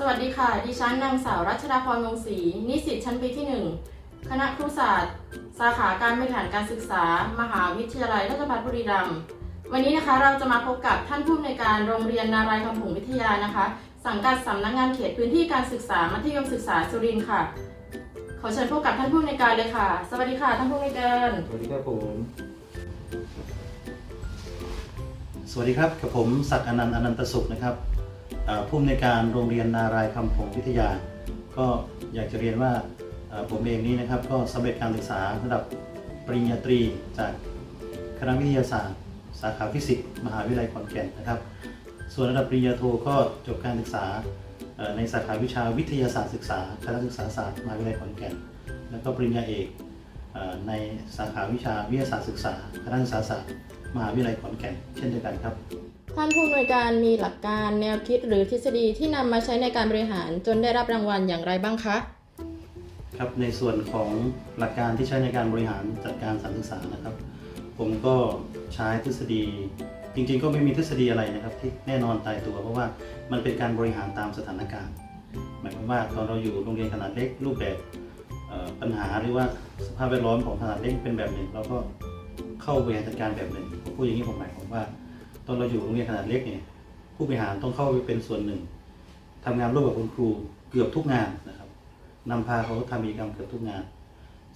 สวัสดีค่ะ ดิฉันนางสาวรัชดาพรวงศรี นิสิตชั้นปีที่ 1 คณะครุศาสตร์ สาขาการบริหารการศึกษา มหาวิทยาลัยราชภัฏบุรีรัมย์ วันนี้นะคะเราจะมาพบกับท่านผู้อำนวยการโรงเรียนนารายคำผงวิทยานะคะ สังกัดสำนักงานเขตพื้นที่การศึกษา มัธยมศึกษาสุรินทร์ค่ะ ขอเชิญพบกับท่านผู้อำนวยการเลยค่ะ สวัสดีค่ะท่านผู้อำนวยการ สวัสดีครับผม สวัสดีครับกับผมศักดิ์อนันต์อนันตสุขนะครับ ผู้อำนวยการโรงเรียนนารายณ์คำผงวิทยา ก็อยากจะเรียนว่าผมเองนี้นะครับก็สำเร็จการศึกษาระดับปริญญาตรีจากคณะวิทยาศาสตร์ สาขาฟิสิกส์มหาวิทยาลัยขอนแก่นนะครับ ส่วนระดับปริญญาโทก็จบการศึกษาในสาขาวิชาวิทยาศาสตร์ศึกษาคณะศึกษาศาสตร์มหาวิทยาลัยขอนแก่น แล้วก็ปริญญาเอกในสาขาวิชาวิทยาศาสตร์ศึกษาคณะศึกษาศาสตร์มหาวิทยาลัยขอนแก่นเช่นเดียวกันครับ ท่านผู้อำนวยการมีหลักการแนวคิดหรือทฤษฎีที่นำมาใช้ในการบริหารจนได้รับรางวัลอย่างไรบ้างคะ ครับในส่วนของหลักการที่ใช้ในการบริหารจัดการสานศึกษานะครับ ผมก็ใช้ทฤษฎี จริงๆ ก็ไม่มีทฤษฎีอะไรนะครับ ที่แน่นอนตายตัว เพราะว่ามันเป็นการบริหารตามสถานการณ์ หมายความว่าตอนเราอยู่โรงเรียนขนาดเล็กรูปแบบปัญหาหรือว่าสภาพแวดล้อมของขนาดเล็กเป็นแบบหนึ่งเราก็เข้าบริหารจัดการแบบหนึ่งผมพูดอย่างนี้ผมหมายความว่า ตอนเราอยู่โรงเรียนขนาดเล็กเนี่ยผู้บริหารต้องเข้าไปเป็นส่วนหนึ่งทำงานร่วมกับคุณครูเกือบทุกงานนะครับนำพาเขาทำกิจกรรมเกือบทุกงาน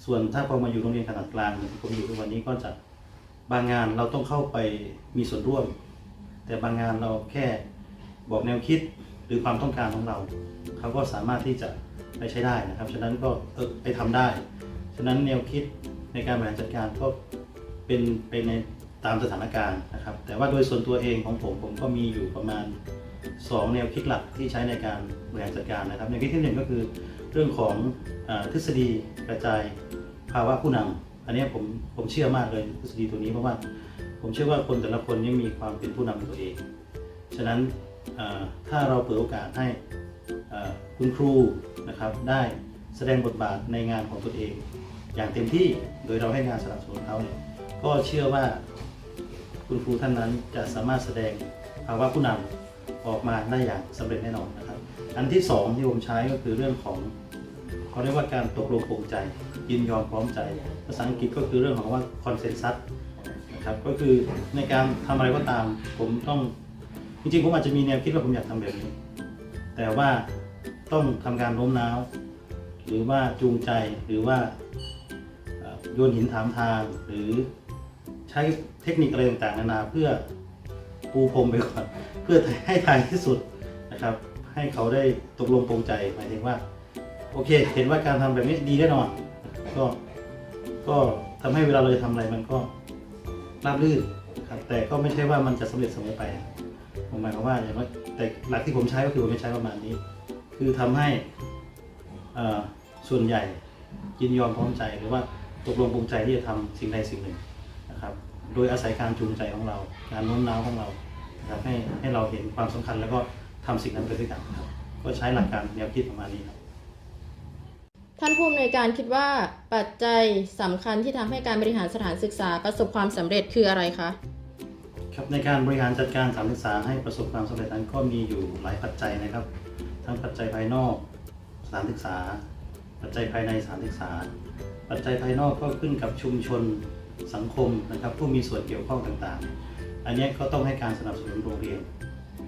ส่วนถ้าพอมาอยู่โรงเรียนขนาดกลางอย่างที่ผมอยู่ทุกวันนี้ก็จะบางงานเราต้องเข้าไปมีส่วนร่วม แต่บางงานเราแค่บอกแนวคิดหรือความต้องการของเรา เขาก็สามารถที่จะไปใช้ได้นะครับ ฉะนั้นก็เออไปทำได้ ฉะนั้นแนวคิดในการบริหารจัดการก็เป็นเป็นใน ตามสถานการณ์นะครับ แต่ว่าโดยส่วนตัวเองของผมผมก็มีอยู่ประมาณ 2 แนวคิดหลักที่ใช้ในการบริหารจัดการนะครับแนวคิดที่หนึ่งก็คือเรื่องของอทฤษฎีกระจายภาวะผู้นำอันนี้ผมผมเชื่อมากเลยทฤษฎีตัวนี้เพราะว่าผมเชื่อว่าคนแต่ละคนนี่มีความเป็นผู้นำในตัวเอง ฉะนั้นถ้าเราเปิดโอกาสให้คุณครูนะครับได้แสดงบทบาทในงานของตัวเอง อย่างเต็มที่โดยเราให้งานสนับสนุนเขาเนี่ยก็เชื่อว่า คุณครูท่านนั้นจะสามารถแสดงภาวะผู้นำออกมาได้อย่างสำเร็จแน่นอนนะครับ อันที่สองที่ผมใช้ก็คือเรื่องของเขาเรียกว่าการตกลงปลงใจ ยินยอมพร้อมใจ ภาษาอังกฤษก็คือเรื่องของว่า consensus นะครับก็คือในการทำอะไรก็ตาม ผมต้องจริงๆผมอาจจะมีแนวคิดว่าผมอยากทำแบบนี้ แต่ว่าต้องทำการโน้มน้าว หรือว่าจูงใจหรือว่าโยนหินถามทางหรือ ใช้เทคนิคอะไรต่างๆนานาเพื่อปูพรมไปก่อนเพื่อให้ทางที่สุดนะครับ ให้เขาได้ตกลงปรงใจหมายถึงว่า โอเค เห็นว่าการทำแบบนี้ดีแน่นอน ก็ก็ทำให้เวลาเราจะทำอะไรมันก็ราบรื่นครับแต่ก็ไม่ใช่ว่ามันจะสำเร็จเสมอไปผมหมายความว่าอย่างว่าแต่หลักที่ผมใช้ก็คือผมใช้ประมาณนี้ คือทำให้ส่วนใหญ่ยินยอมพร้อมใจหรือว่าตกลงปรงใจที่จะทำสิ่งใดสิ่งหนึ่ง นะครับ โดยอาศัยการจูงใจของเรา การโน้มน้าวของเรานะครับให้ให้เราเห็นความสำคัญแล้วก็ทำสิ่งนั้นไปด้วยกันครับ ก็ใช้หลักการแนวคิดประมาณนี้ครับท่านผู้อำนวยการคิดว่าปัจจัยสำคัญที่ทำให้การบริหารสถานศึกษาประสบความสำเร็จคืออะไรคะครับในการบริหารจัดการสถานศึกษาให้ประสบความสำเร็จนั้นก็มีอยู่หลายปัจจัยนะครับ ทั้งปัจจัยภายนอกสถานศึกษา ปัจจัยภายในสถานศึกษา ปัจจัยภายนอกก็ขึ้นกับชุมชน สังคมนะครับผู้มีส่วนเกี่ยวข้องต่างๆ อันนี้ก็ต้องให้การสนับสนุนโรงเรียน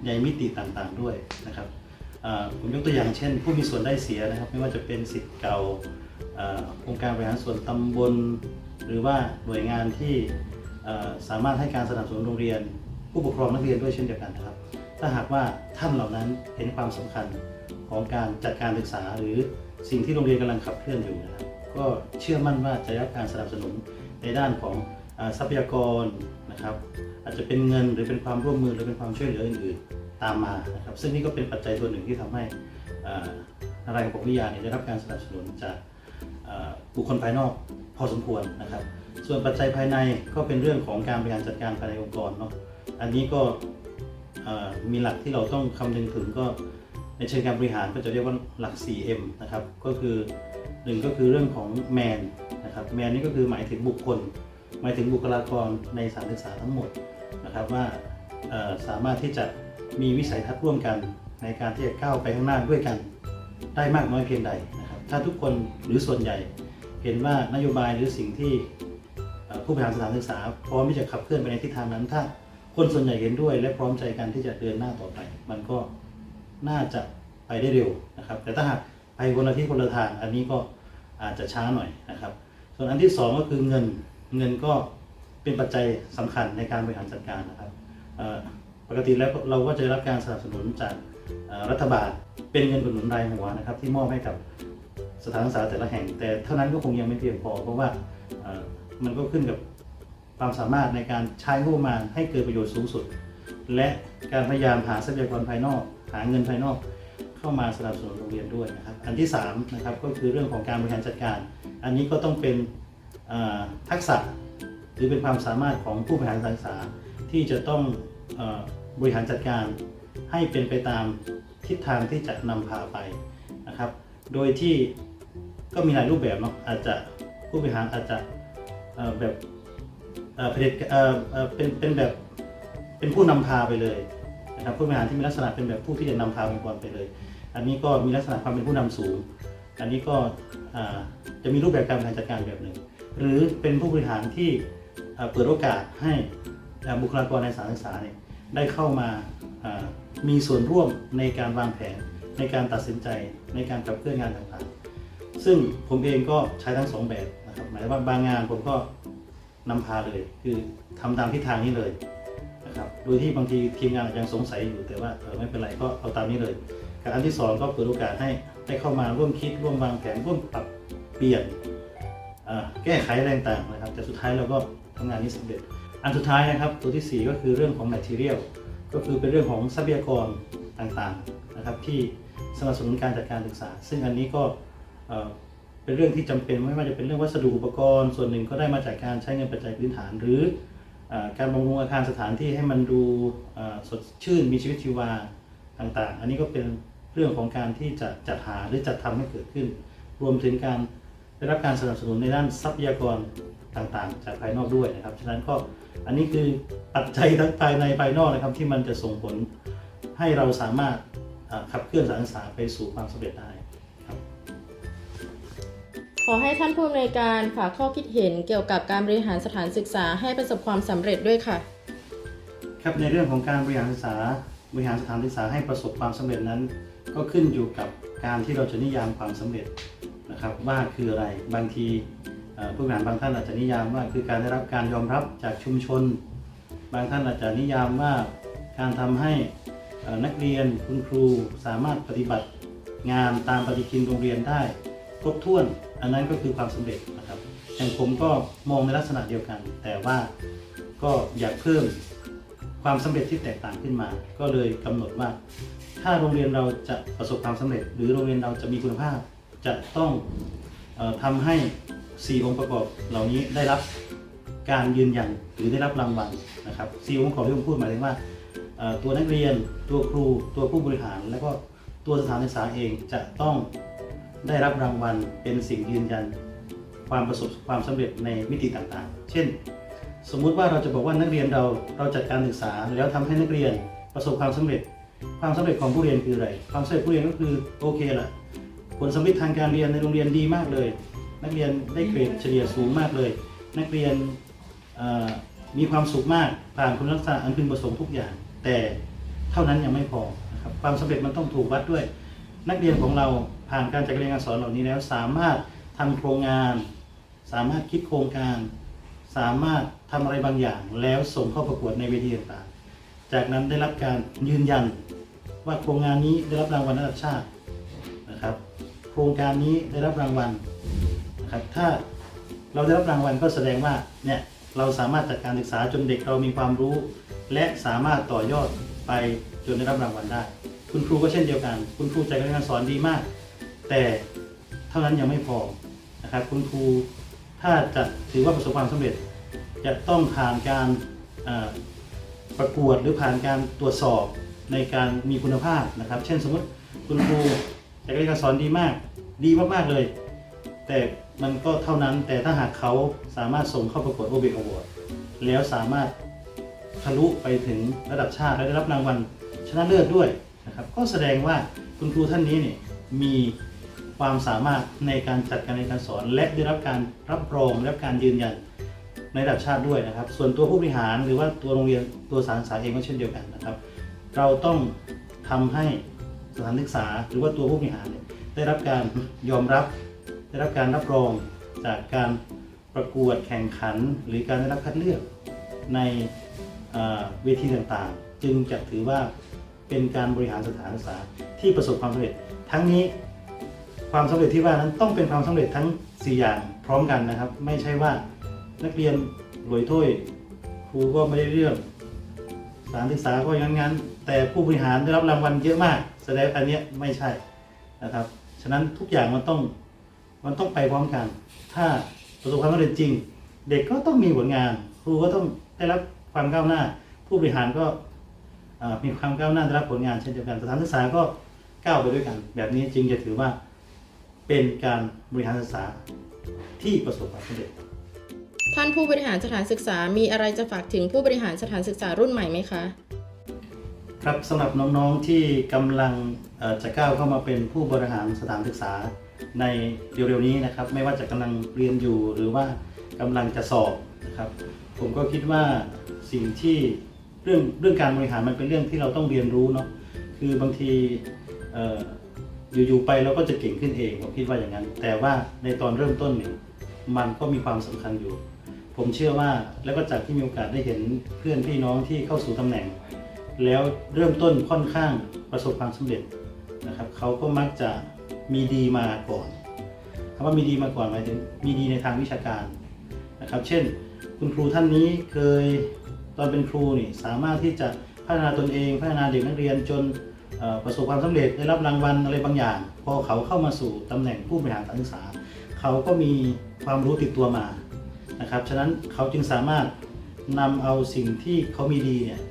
ในมิติต่างๆด้วยนะครับผมยกตัวอย่างเช่น ผู้มีส่วนได้เสียนะครับ ไม่ว่าจะเป็นสิทธิ์เก่าองค์การบริหารส่วนตำบล หรือว่าหน่วยงานที่สามารถให้การสนับสนุนโรงเรียน ผู้ปกครองนักเรียนด้วยเช่นเดียวกันนะครับ ถ้าหากว่าท่านเหล่านั้นเห็นความสำคัญของการจัดการศึกษา หรือสิ่งที่โรงเรียนกำลังขับเคลื่อนอยู่นะครับก็เชื่อมั่นว่าจะได้รับการสนับสนุน ในด้านของทรัพยากรนะครับ อาจจะเป็นเงินหรือเป็นความร่วมมือหรือเป็นความช่วยเหลืออื่นๆตามมานะครับ ซึ่งนี่ก็เป็นปัจจัยตัวหนึ่งที่ทำให้อะไรของวิทยาเนี่ยได้รับการสนับสนุนจากบุคคลภายนอกพอสมควรนะครับ ส่วนปัจจัยภายในก็เป็นเรื่องของการบริหารจัดการภายในองค์กรเนาะอันนี้ก็มีหลักที่เราต้องคำนึงถึงก็ในเชิงการบริหารก็จะเรียกว่าหลัก 4M นะครับ ก็คือหนึ่งก็คือเรื่องของแม นะครับแมนนี่ก็คือหมายถึงบุคคล หมายถึงบุคลากรในสถานศึกษาทั้งหมดนะครับว่าสามารถที่จะมีวิสัยทัศน์ร่วมกันในการที่จะก้าวไปข้างหน้าด้วยกันได้มากน้อยเพียงใดนะครับถ้าทุกคนหรือส่วนใหญ่เห็นว่านโยบายหรือสิ่งที่ผู้บริหารสถานศึกษา พร้อมที่จะขับเคลื่อนไปในทิศทางนั้นถ้าคนส่วนใหญ่เห็นด้วย และพร้อมใจกันที่จะเดินหน้าต่อไป มันก็น่าจะไปได้เร็วนะครับ แต่ถ้าหากไปคนละที่คนละทางอันนี้ก็อาจจะช้าหน่อยนะครับ ส่วนอันที่สองก็คือเงินเงินก็เป็นปัจจัยสำคัญในการบริหารจัดการนะครับปกติแล้วเราก็จะรับการสนับสนุนจากรัฐบาลเป็นเงินอุดหนุนรายหัวนะครับ ที่มอบให้กับสถานศึกษาแต่ละแห่ง แต่เท่านั้นก็คงยังไม่เพียงพอ เพราะว่ามันก็ขึ้นกับความสามารถในการใช้งบประมาณให้เกิดประโยชน์สูงสุด และการพยายามหาทรัพยากรภายนอก หาเงินภายนอก เข้ามาสนับสนุนโรงเรียนด้วยนะครับอันที่3นะครับก็คือเรื่องของการบริหารจัดการ อันนี้ก็ต้องเป็นทักษะหรือเป็นความสามารถของผู้บริหารการศึกษาที่จะต้องอบริหารจัดการให้เป็นไปตามทิศทางที่จะนำพาไปนะครับ โดยที่ก็มีหลายรูปแบบเนาะอาจจะผู้บริหารอาจจะแบบเเเเเป็นเป็นแบบเป็นผู้นำพาไปเลยนะครับผู้บริหารที่มีลักษณะเป็นแบบผู้ที่จะนำพาองค์กรไปเลย อันนี้ก็มีลักษณะความเป็นผู้นำสูง อันนี้ก็จะมีรูปแบบการบริหารจัดการแบบหนึ่ง หรือเป็นผู้บริหารที่เปิดโอกาสให้บุคลากรในสานศึกษาเนี่ยได้เข้ามามีส่วนร่วมในการวางแผนในการตัดสินใจในการขับเคลื่อนงานต่างๆ ซึ่งผมเองก็ใช้ทั้งสองแบบนะครับหมายว่าบางงานผมก็นำพาเลย คือทำตามทิศทางนี้เลยนะครับ โดยที่บางทีทีมงานอาจจะสงสัยอยู่แต่ว่าเออไม่เป็นไรก็เอาตามนี้เลย กับอันที่สองก็เปิดโอกาสให้ได้เข้ามาร่วมคิดร่วมวางแผนร่วมปรับเปลี่ยนแก้ไขอะไรต่างๆนะครับ แต่สุดท้ายเราก็ทำงานนี้สำเร็จ อันสุดท้ายนะครับตัวที่ 4 ก็คือเรื่องของ material ก็คือเป็นเรื่องของทรัพยากรต่างๆนะครับที่สนับสนุนการจัดการศึกษา ซึ่งอันนี้ก็เป็นเรื่องที่จำเป็นไม่ว่าจะเป็นเรื่องวัสดุอุปกรณ์ ส่วนหนึ่งก็ได้มาจากการใช้เงินปัจจัยพื้นฐาน หรืออการบำรุงอาคารสถานที่ให้มันดูสดชื่นมีชีวิตชีวาต่างๆ อันนี้ก็เป็น เรื่องของการที่จะจัดหาหรือจัดทำให้เกิดขึ้น รวมถึงการได้รับการสนับสนุนในด้านทรัพยากรต่างๆ จากภายนอกด้วยนะครับ ฉะนั้นก็อันนี้คือปัจจัยทั้งภายในภายนอกนะครับ ที่มันจะส่งผลให้เราสามารถอ่าขับเคลื่อนสถารศึกษาไปสู่ความสำเร็จได้ครับขอให้ท่านผู้อำนวยการฝากข้อคิดเห็นเกี่ยวกับการบริหารสถานศึกษาให้ประสบความสำเร็จด้วยค่ะ ครับในเรื่องของการบริหารศึกษาบริหารสถานศึกษาให้ประสบความสำเร็จนั้น ก็ขึ้นอยู่กับการที่เราจะนิยามความสำเร็จนะครับว่าคืออะไรบางทีผู้บริหารบางท่านอาจจะนิยามว่าคือการได้รับการยอมรับจากชุมชน บางท่านอาจจะนิยามว่าการทำให้นักเรียนคุณครูสามารถปฏิบัติงานตามปฏิทินโรงเรียนได้ครบถ้วน อันนั้นก็คือความสำเร็จนะครับอย่างผมก็มองในลักษณะเดียวกัน แต่ว่าก็อยากเพิ่มความสำเร็จที่แตกต่างขึ้นมา ก็เลยกำหนดว่า ถ้าโรงเรียนเราจะประสบความสำเร็จ หรือโรงเรียนเราจะมีคุณภาพ จะต้องเออทำให้ 4 องค์ประกอบเหล่านี้ได้รับการยืนยันหรือได้รับรางวัลนะครับ4องค์ประกอบที่ผมพูดหมายถึงว่าเอ่อตัวนักเรียนตัวครูตัวผู้บริหาร และก็ตัวสถานศึกษาเองจะต้องได้รับรางวัลเป็นสิ่งยืนยัน ความประสบความสำเร็จในมิติต่างๆ เช่น สมมุติว่าเราจะบอกว่านักเรียนเราเราจัดการศึกษาแล้วทำให้นักเรียนประสบความสำเร็จ ความสำเร็จของผู้เรียนคืออะไร ความสำเร็จผู้เรียนก็คือโอเคละผลสำเร็จทางการเรียนในโรงเรียนดีมากเลย นักเรียนได้เกรดเฉลี่ยสูงมากเลย นักเรียนมีความสุขมากผ่านคุณลักษณะอันพึงประสงค์ทุกอย่าง แต่เท่านั้นยังไม่พอนะครับความสำเร็จมันต้องถูกวัดด้วย นักเรียนของเราผ่านการจัดการเรียนการสอนเหล่านี้แล้ว สามารถทำโครงงาน สามารถคิดโครงการ สามารถทำอะไรบางอย่าง แล้วส่งเข้าประกวดในเวทีต่างๆจากนั้นได้รับการยืนยัน ว่าโครงงานนี้ได้รับรางวัลระดับชาตินะครับ โครงการนี้ได้รับรางวัลนะครับถ้าเราได้รับรางวัลก็แสดงว่าเนี่ยเราสามารถจัดการศึกษาจนเด็กเรามีความรู้ และสามารถต่อยอดไปจนได้รับรางวัลได้ คุณครูก็เช่นเดียวกัน คุณครูใจการสอนดีมาก แต่เท่านั้นยังไม่พอนะครับคุณครูถ้าจะถือว่าประสบความสำเร็จ จะต้องผ่านการประกวดหรือผ่านการตรวจสอบ ในการมีคุณภาพนะครับ เช่นสมมติคุณครูจัดการสอนดีมาก ดีมากๆเลย แต่มันก็เท่านั้นแต่ถ้าหากเขาสามารถส่งเข้าประกวดโอเบกอวอร์ดแล้วสามารถทะลุไปถึงระดับชาติและได้รับรางวัลชนะเลิศด้วยนะครับก็แสดงว่าคุณครูท่านนี้เนี่ยมีความสามารถในการจัดการเรียนการสอน และได้รับการรับรองและการยืนยันในระดับชาติด้วยนะครับ ส่วนตัวผู้บริหารหรือว่าตัวโรงเรียนตัวสานศึกษาเองก็เช่นเดียวกันนะครับ เราต้องทำให้สถานศึกษาหรือว่าตัวผู้บริหารได้รับการยอมรับ ได้รับการรับรองจากการประกวดแข่งขัน หรือการได้รับคัดเลือกในเวทีต่างๆ จึงจะถือว่าเป็นการบริหารสถานศึกษาที่ประสบความสำเร็จ ทั้งนี้ความสำเร็จที่ว่านั้นต้องเป็นความสำเร็จทั้ง 4 อย่างพร้อมกันนะครับ ไม่ใช่ว่านักเรียนรวยถ้วยครูก็ไม่ได้เรื่อง ถานศึกษาก็อย่างนั้น แต่ผู้บริหารได้รับรางวัลเยอะมาก แสดงอันนี้ไม่ใช่นะครับ ฉะนั้นทุกอย่างมันต้องมันต้องไปพร้อมกัน ถ้าประสบความสำเร็จจริง เด็กก็ต้องมีผลงาน ครูก็ต้องได้รับความก้าวหน้า ผู้บริหารก็มีความก้าวหน้าได้รับผลงานเช่นเดียวกันสถานศึกษาก็ก้าวไปด้วยกัน แบบนี้จึงจะถือว่าเป็นการบริหารศึกษาที่ประสบความสำเร็จ ท่านผู้บริหารสถานศึกษามีอะไรจะฝากถึงผู้บริหารสถานศึกษารุ่นใหม่ไหมคะ ครับสำหรับน้องๆที่กำลังจะก้าวเข้ามาเป็นผู้บริหารสถานศึกษาในเร็วๆนี้นะครับ ไม่ว่าจะกำลังเรียนอยู่หรือว่ากำลังจะสอบนะครับ ผมก็คิดว่าสิ่งที่เรื่องเรื่องการบริหารมันเป็นเรื่องที่เราต้องเรียนรู้เนาะคือบางทีเอ่ออยู่ๆไปเราก็จะเก่งขึ้นเองผมคิดว่าอย่างนั้น แต่ว่าในตอนเริ่มต้นเนี่ยมันก็มีความสำคัญอยู่ ผมเชื่อว่าแล้วก็จากที่มีโอกาสได้เห็นเพื่อนพี่น้องที่เข้าสู่ตำแหน่ง แล้วเริ่มต้นค่อนข้างประสบความสำเร็จนะครับเขาก็มักจะมีดีมาก่อนคำว่ามีดีมาก่อนหมายถึงมีดีในทางวิชาการนะครับ เช่น คุณครูท่านนี้เคยตอนเป็นครูนี่สามารถที่จะพัฒนาตนเอง พัฒนาเด็กนักเรียนจนประสบความสำเร็จได้รับรางวัลอะไรบางอย่าง พอเขาเข้ามาสู่ตำแหน่งผู้บริหารการศึกษา เขาก็มีความรู้ติดตัวมา นะครับ ฉะนั้นเขาจึงสามารถนำเอาสิ่งที่เขามีดีเนี่ย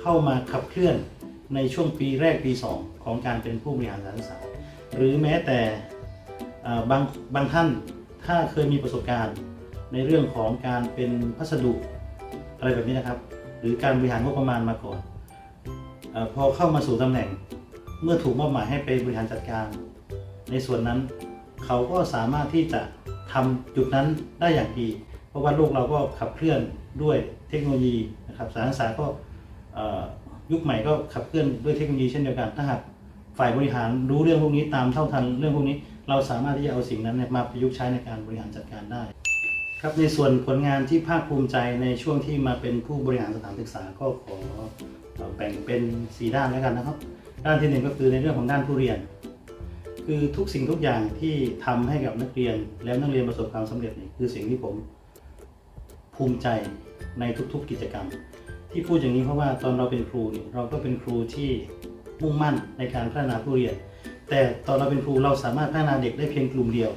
เข้ามาขับเคลื่อนในช่วงปีแรกปี 2 ของการเป็นผู้บริหารสถานศึกษา หรือแม้แต่บางบางท่านถ้าเคยมีประสบการณ์ในเรื่องของการเป็นพัสดุอะไรแบบนี้นะครับ หรือการบริหารงบประมาณมาก่อนอพอเข้ามาสู่ตำแหน่งเมื่อถูกมอบหมายให้ไปบริหารจัดการ ในส่วนนั้น เขาก็สามารถที่จะทำจุดนั้นได้อย่างดี ราะว่าโลกเราก็ขับเคลื่อนด้วยเทคโนโลยีนะครับสถานศึกษาก็ยุคใหม่ก็ขับเคลื่อนด้วยเทคโนโลยีเช่นเดียวกันถ้าหากฝ่ายบริหารรู้เรื่องพวกนี้ตามเท่าทันเรื่องพวกนี้ เราสามารถที่จะเอาสิ่งนั้นมาประยุกต์ใช้ในการบริหารจัดการได้ ครับในส่วนผลงานที่ภาคภูมิใจในช่วงที่มาเป็นผู้บริหารสถานศึกษาก็ขอแบ่งเป็น 4 ด้านแล้วกันนะครับ ด้านที่หนึ่งก็คือในเรื่องของด้านผู้เรียน คือทุกสิ่งทุกอย่างที่ทำให้กับนักเรียนแล้วนักเรียนประสบความสำเร็จนี่คือสิ่งที่ผม ภูมิใจในทุกๆกิจกรรม ที่พูดอย่างนี้เพราะว่าตอนเราเป็นครูเนี่ยเราก็เป็นครูที่มุ่งมั่นในการพัฒนาผู้เรียน แต่ตอนเราเป็นครูเราสามารถพัฒนาเด็กได้เพียงกลุ่มเดียว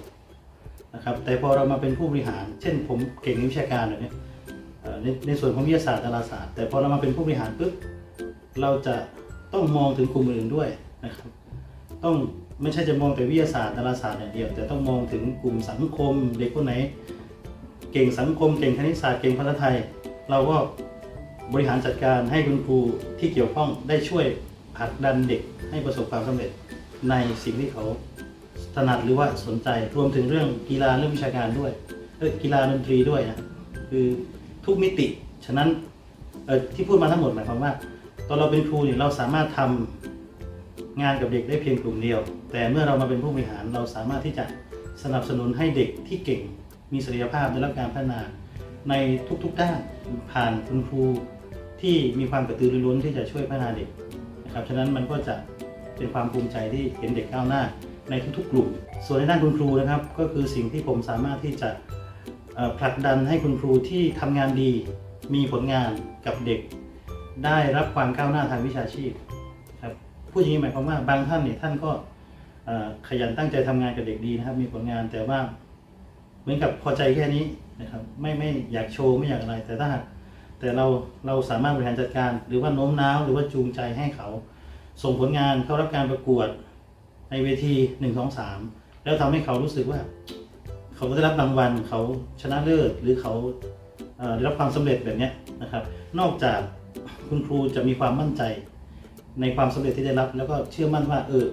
นะครับแต่พอเรามาเป็นผู้บริหาร เช่นผมเก่งนวิชาการแบบเนี้ยในในส่วนของวิทยาศาสตร์ดาราศาสตร์ แต่พอเรามาเป็นผู้บริหารปุ๊บเราจะต้องมองถึงกลุ่มอื่นด้วยนะครับต้องไม่ใช่จะมองแต่วิทยาศาสตร์ดาราศาสตร์อย่างเดียว แต่ต้องมองถึงกลุ่มสังคมเด็กคนไหน ก่งสังคม เก่งคณิตศาสตร์เก่งภาษาไทย เราก็บริหารจัดการให้คุณครูที่เกี่ยวข้องได้ช่วยผลักดันเด็กให้ประสบความสำเร็จในสิ่งที่เขาถนัดหรือว่าสนใจรวมถึงเรื่องกีฬาเรื่องวิชาการด้วยเออกีฬาดนตรีด้วยนะคือทุกมิติ ฉะนั้นเออที่พูดมาทั้งหมดหมายความว่า ตอนเราเป็นครูเนี่ยเราสามารถทำงานกับเด็กได้เพียงกลุ่มเดียว แต่เมื่อเรามาเป็นผู้บริหารเราสามารถที่จะสนับสนุนให้เด็กที่เก่ง มีศักยภาพได้รับการพัฒนาในทุกๆด้านผ่านคุณครูที่มีความกระตือรือร้นที่จะช่วยพัฒนาเด็กนะครับฉะนั้นมันก็จะเป็นความภูมิใจที่เห็นเด็กก้าวหน้าในทุกๆ กลุ่ม ส่วนในด้านคุณครูนะครับ ก็คือสิ่งที่ผมสามารถที่จะผลักดันให้คุณครูที่ทำงานดี มีผลงานกับเด็ก ได้รับความก้าวหน้าทางวิชาชีพครับพูดอย่างนี้หมายความว่าบางท่านเนี่ยท่านก็ขยันตั้งใจทำงานกับเด็กดีนะครับ มีผลงานแต่ว่า มือนกับพอใจแค่นี้นะครับไม่ไม่อยากโชว์ไม่อยากอะไร แต่ถ้าหากแต่เราเราสามารถบริหารจัดการ หรือว่าโน้มน้าวหรือว่าจูงใจให้เขา ส่งผลงานเข้ารับการประกวดในเวทีหนึ่งสองสามแล้วทำให้เขารู้สึกว่า เขาได้รับรางวัลเขาชนะเลิศหรือเขาเอ่อได้รับความสำเร็จแบบนี้นะครับ นอกจากคุณครูจะมีความมั่นใจในความสำเร็จที่ได้รับ แล้วก็เชื่อมั่นว่าเออ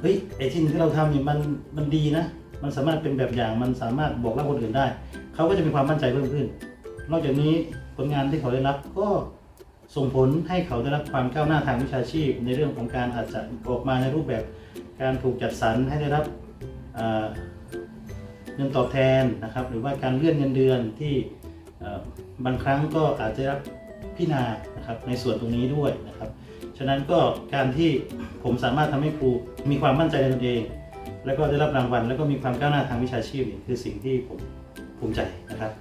เฮ้ยไอ้ที่ที่เราทำเนี่ยมันมันดีนะ มันสามารถเป็นแบบอย่างมันสามารถบอกเล่าคนอื่นได้ เขาก็จะมีความมั่นใจเพิ่มขึ้น นอกจากนี้ผลงานที่เขาได้รับก็ส่งผลให้เขาได้รับความก้าวหน้าทางวิชาชีพ ในเรื่องของการอาจจะออกมาในรูปแบบการถูกจัดสรรให้ได้รับเงินตอบแทนนะครับ หรือว่าการเลื่อนเงินเดือนที่บางครั้งก็อาจจะได้รับพินานะครับในส่วนตรงนี้ด้วยนะครับ ฉะนั้นก็การที่ผมสามารถทำให้ครูมีความมั่นใจในตนเอง แล้วก็ได้รับรางวัล แล้วก็มีความก้าวหน้าทางวิชาชีพนี่คือสิ่งที่ผมภูมิใจนะครับ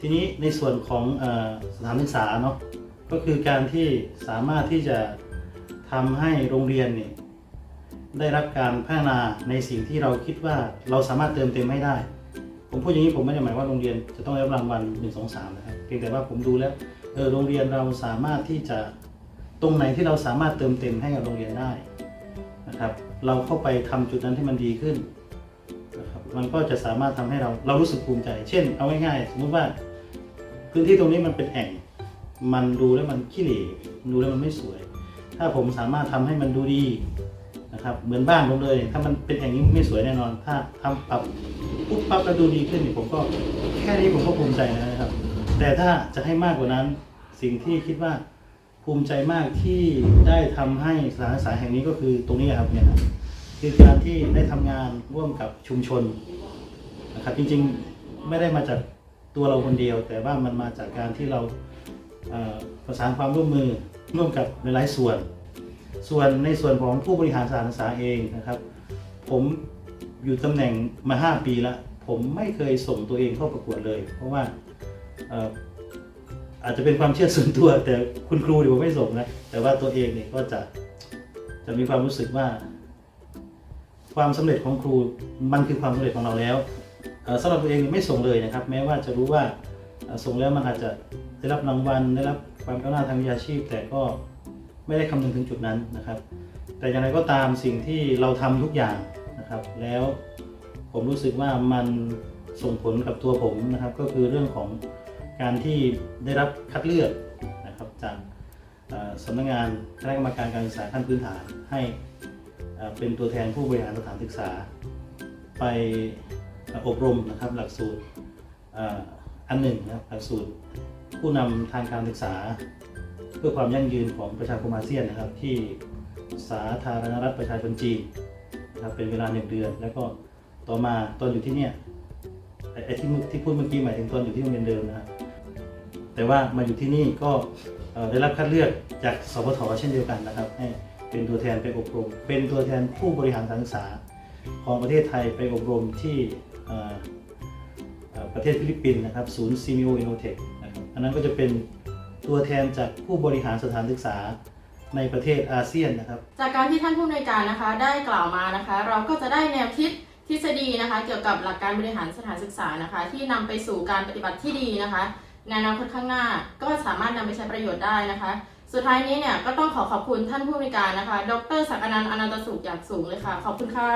ทีนี้ในส่วนของอสถานศึกษาเนาะก็คือการที่สามารถที่จะทำให้โรงเรียนเนี่ยได้รับการพัฒนาในสิ่งที่เราคิดว่าเราสามารถเติมเต็มให้ได้ ผมพูดอย่างนี้ผมไม่ได้หมายว่าโรงเรียนจะต้องได้รับรางวัล1 2 3นะครับเพียงแต่ว่าผมดูแล้วเออโรงเรียนเราสามารถที่จะตรงไหนที่เราสามารถเติมเต็มให้กับโรงเรียนได้ นะครับ เราเข้าไปทำจุดนั้นให้มันดีขึ้นนะครับมันก็จะสามารถทำให้เราเรารู้สึกภูมิใจ เช่น เอาง่ายๆสมมติว่า พื้นที่ตรงนี้มันเป็นแอ่ง มันดูแล้วมันขี้เหร่ดูแล้วมันไม่สวย ถ้าผมสามารถทำให้มันดูดีนะครับ เหมือนบ้านผมเลย ถ้ามันเป็นแอ่งนี้ไม่สวยแน่นอน ถ้าทำปรับปุ๊บปั๊บแล้วดูดีขึ้นนี่ผมก็แค่นี้ผมก็ภูมิใจนะครับ แต่ถ้าจะให้มากกว่านั้นสิ่งที่คิดว่า ภูมิใจมากที่ได้ทำให้สถานศึกษาแห่งนี้ก็คือตรงนี้ครับเนี่ยคือการที่ได้ทำงานร่วมกับชุมชนนะครับจริงๆไม่ได้มาจากตัวเราคนเดียว แต่ว่ามันมาจากการที่เราประสานความร่วมมือร่วมกับหลายๆส่วน ส่วนในส่วนของผู้บริหารสถานศึกษาเองนะครับ ผมอยู่ตำแหน่งมา 5 ปีแล้วผมไม่เคยส่งตัวเองเข้าประกวดเลย เพราะว่า อาจจะเป็นความเชื่อส่วนตัว แต่คุณครูเดี๋ยวผมไม่ส่งนะแต่ว่าตัวเองเนี่ยก็จะจะมีความรู้สึกว่า ความสำเร็จของครูมันคือความสำเร็จของเราแล้วเอ่อสำหรับตัวเองไม่ส่งเลยนะครับ แม้ว่าจะรู้ว่าส่งแล้วมันอาจจะได้รับรางวัลได้รับความก้าวหน้าทางวิชาชีพ แต่ก็ไม่ได้คำนึงถึงจุดนั้นนะครับ แต่อย่างไรก็ตามสิ่งที่เราทำทุกอย่างนะครับ แล้วผมรู้สึกว่ามันส่งผลกับตัวผมนะครับ ก็คือเรื่องของ การที่ได้รับคัดเลือกนะครับจากสำนักงานคณะกรรมการการศึกษาขั้นพื้นฐานให้เป็นตัวแทนผู้บริหารสถานศึกษา ไปอบรมนะครับหลักสูตรอันหนึ่งนะครับหลักสูตรผู้นำทางการศึกษา เพื่อความยั่งยืนของประชาคมอาเซียนนะครับ ที่สาธารณรัฐประชาชนจีนนะครับเป็นเวลาหนึ่งเดือน แล้วก็ต่อมาตอนอยู่ที่เนี่ยไอ้ที่ที่พูดเมื่อกี้หมายถึงตอนอยู่ที่โรงเรียนเดิมนะครับ แต่ว่ามาอยู่ที่นี่ก็ได้รับคัดเลือกจากสพทเช่นเดียวกันนะครับให้เป็นตัวแทนไปอบรม เป็นตัวแทนผู้บริหารการศึกษาของประเทศไทยไปอบรมที่ประเทศฟิลิปปินส์นะครับศูนย์ซีมิโออินโนเทคนะครับอันนั้นก็จะเป็นตัวแทนจากผู้บริหารสถานศึกษาในประเทศอาเซียนนะครับ จากการที่ท่านผู้อำนวยการนะคะได้กล่าวมานะคะ เราก็จะได้แนวคิดทฤษฎีนะคะ เกี่ยวกับหลักการบริหารสถานศึกษานะคะ ที่นำไปสู่การปฏิบัติที่ดีนะคะ ในอนาคตข้างหน้าก็สามารถนำไปใช้ประโยชน์ได้นะคะ สุดท้ายนี้เนี่ยก็ต้องขอขอบคุณท่านผู้อำนวยการนะคะ ดรศักนันอนันตสุขอย่างสูงเลยค่ะ ขอบคุณค่ะ